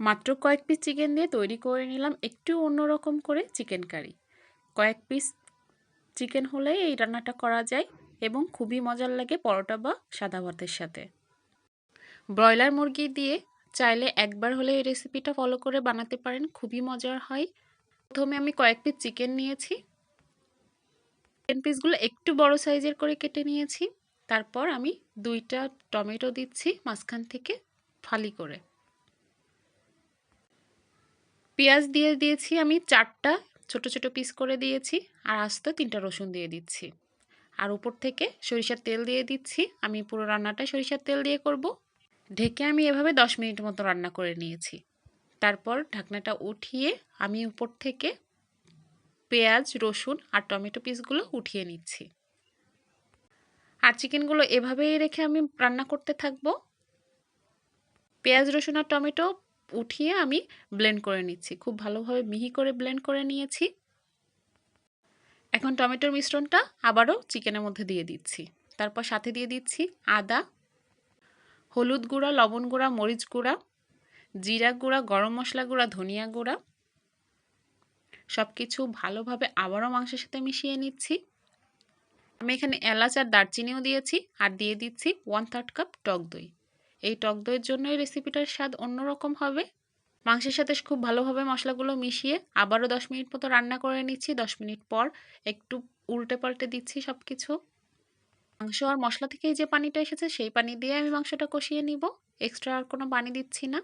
মাত্র কয়েক piece chicken দিয়ে তৈরি করে নিলাম একটু অন্যরকম করে চিকেন কারি কয়েক পিস চিকেন হলেই এই রান্নাটা করা যায় এবং খুবই মজার লাগে পরোটা বা সাদা ভাতের সাথে। ব্রয়লার মুরগি দিয়ে চাইলে একবার হলে এই রেসিপিটা ফলো করে বানাতে পারেন, খুবই মজার হয়। প্রথমে আমি কয়েক পিস চিকেন নিয়েছি। চিকেন পিসগুলো একটু বড় সাইজের করে কেটে নিয়েছি। তারপর আমি দুইটা টমেটো দিচ্ছি মাঝখান থেকে ফালি করে। পেঁয়াজ দিয়ে দিয়েছি আমি চারটা, ছোট ছোট পিস করে দিয়েছি। আর আস্তে তিনটা রসুন দিয়ে দিচ্ছি। আর উপর থেকে সরিষার তেল দিয়ে দিচ্ছি। আমি পুরো রান্নাটা সরিষার তেল দিয়ে করব। ঢেকে আমি এভাবে দশ মিনিট মতো রান্না করে নিয়েছি। তারপর ঢাকনাটা উঠিয়ে আমি উপর থেকে পেঁয়াজ, রসুন আর টমেটো পিসগুলো উঠিয়ে নিচ্ছি। আর চিকেনগুলো এভাবেই রেখে আমি রান্না করতে থাকব। পেঁয়াজ, রসুন আর টমেটো উঠিয়ে আমি ব্লেন্ড করে নিচ্ছি। খুব ভালোভাবে মিহি করে ব্লেন্ড করে নিয়েছি। এখন টমেটোর মিশ্রণটা আবারও চিকেনের মধ্যে দিয়ে দিচ্ছি। তারপর সাথে দিয়ে দিচ্ছি আদা, হলুদ গুঁড়া, লবণ গুঁড়া, মরিচ গুঁড়া, জিরা গুঁড়া, গরম মশলা গুঁড়া, ধনিয়া গুঁড়া। সব কিছু ভালোভাবে আবারও মাংসের সাথে মিশিয়ে নিচ্ছি। আমি এখানে এলাচ আর দারচিনিও দিয়েছি আর দিয়ে দিচ্ছি ওয়ান থার্ড কাপ টক দই। এই টক দইয়ের জন্য এই রেসিপিটার স্বাদ অন্যরকম হবে? মাংসের সাথে খুব ভালোভাবে মশলাগুলো মিশিয়ে আবারও দশ মিনিট মতো রান্না করে নিচ্ছি। দশ মিনিট পর একটু উল্টে পাল্টে দিচ্ছি সব কিছু মাংস আর মশলা থেকেই যে পানিটা এসেছে, সেই পানি দিয়ে আমি মাংসটা কষিয়ে নিব। এক্সট্রা আর কোনো পানি দিচ্ছি না।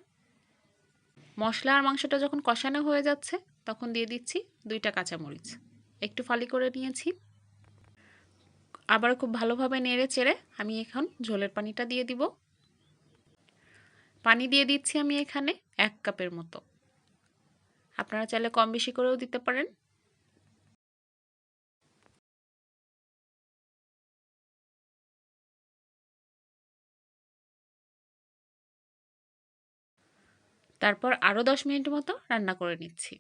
মশলা আর মাংসটা যখন কষানো হয়ে যাচ্ছে, তখন দিয়ে দিচ্ছি দুইটা কাঁচামরিচ। একটু ফালি করে নিয়েছি। আবার খুব ভালোভাবে নেড়ে চেড়ে আমি এখন ঝোলের পানিটা দিয়ে দিব। পানি দিয়ে দিচ্ছি আমি এখানে এক কাপের মতো। আপনারা চাইলে কম বেশি করেও দিতে পারেন। তারপর আরও দশ মিনিট মতো রান্না করে নিচ্ছি।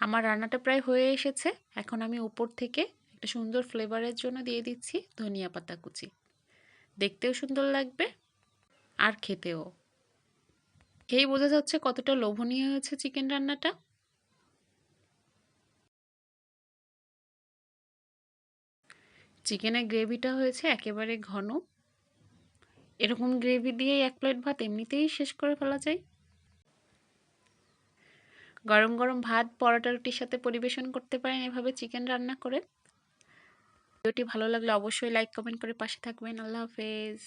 আমার রান্নাটা প্রায় হয়ে এসেছে। এখন আমি উপর থেকে সুন্দর ফ্লেভারের জন্য দিয়ে দিচ্ছি ধনিয়া পাতা কুচি। দেখতেও সুন্দর লাগবে আর খেতেও। খেয়েই বোঝা যাচ্ছে কতটা লোভনীয় হয়েছে চিকেন রান্নাটা। চিকেনের গ্রেভিটা হয়েছে একেবারে ঘন। এরকম গ্রেভি দিয়ে এক প্লেট ভাত এমনিতেই শেষ করে ফেলা যায়। গরম গরম ভাত, পরোটা, রুটির সাথে পরিবেশন করতে পারেন এভাবে চিকেন রান্না করে। ভিডিওটি ভালো লাগলে অবশ্যই লাইক কমেন্ট করে পাশে থাকবেন। আল্লাহ হাফেজ।